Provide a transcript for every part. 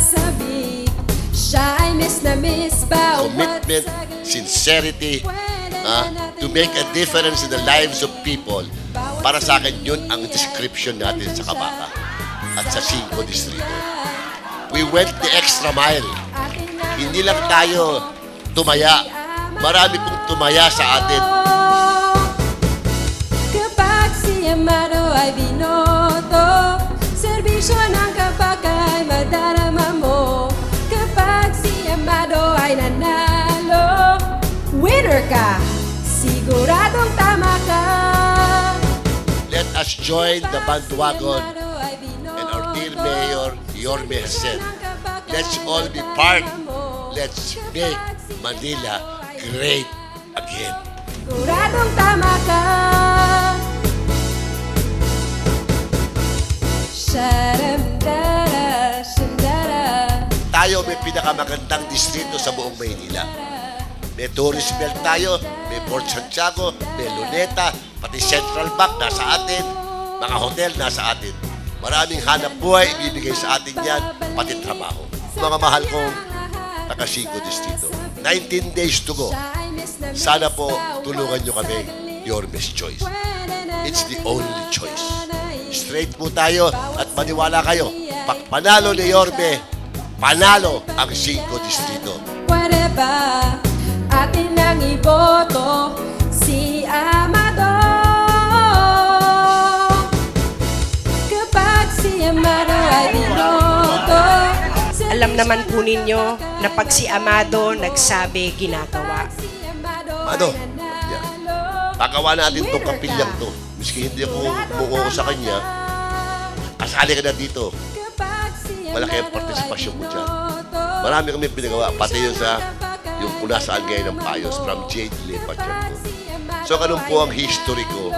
sabi Siya ay miss na miss bawat Commitment, sincerity, ah, to make a difference in the lives of people. Para sa akin, yun ang description natin sa Kabaka at sa Cinco Distrito. We went the extra mile. Hindi lang tayo tumaya. Marami pong tumaya sa atin. Kapag si Amado ay binoy ka, siguradong tama ka Let us join the bandwagon and our dear Mayor Yorme has said, let's all be part. Let's make Manila great again. Siguradong tama ka Tayo may pinakamagandang distrito sa buong Maynila. May tourist belt tayo, may Port Santiago, may Luneta, pati Central Bank nasa atin, mga hotel nasa atin. Maraming hanap buhay ibibigay sa atin yan, pati trabaho. Mga mahal kong taga Cinco Distrito. 19 days to go. Sana po tulungan nyo kami, your best choice. It's the only choice. Straight po tayo at maniwala kayo. Pag panalo ni Yorme, panalo ang Cinco Distrito. Pwede ba atin lang iboto si Amado? Kapag si Amado ay binoto Alam naman po ninyo na pag si Amado nagsabi, ginagawa. Amado, yeah. Pagawa natin itong kapilyang to. Miski hindi ako bumuko sa kanya, kasali ka na dito. Malaki ang partisipasyon mo dyan. Marami kami pinagawa, pati yung sa yung kung nasaan ngayon ng payos from Jade po. So ganun po ang history ko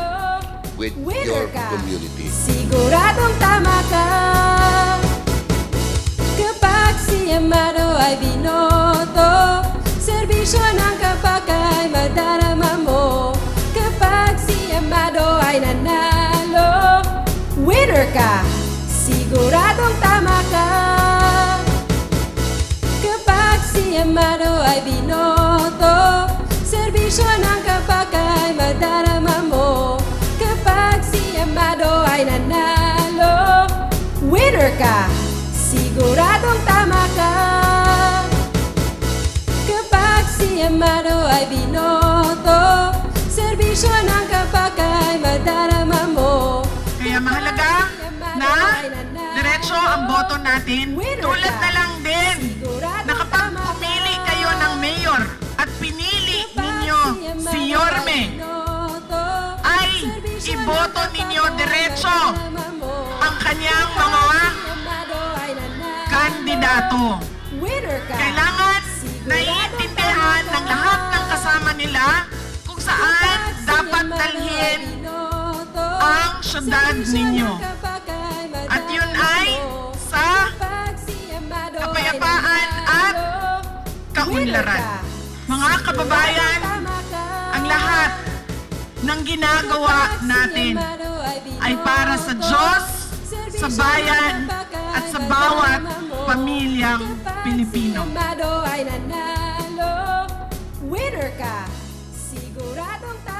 with your community. Siguradong tama ka Kapag si Amado ay binoto Serbisyo ng kapag ay madarama mo Kapag si Amado ay nanalo Winner ka Amado ay binoto Serbisyo ng kapag ay madarama mo Kapag si Amado ay nanalo. Winner ka Siguradong tama ka Kapag si Amado ay binoto Serbisyo ng kapag ay madarama mo Kaya mahalaga na diretso ang boto natin. Tulad na lang din mayor at pinili ninyo si Yorme, ay iboto ninyo diretso ang kanyang mga kandidato. Kailangan naiintindihan ng lahat ng kasama nila kung saan dapat dalhin ang syudad ninyo. kabunlaran. Mga kababayan, ang lahat ng ginagawa natin ay para sa Diyos, sa bayan, at sa bawat pamilyang Pilipino. Winner ka! Siguradong tayo!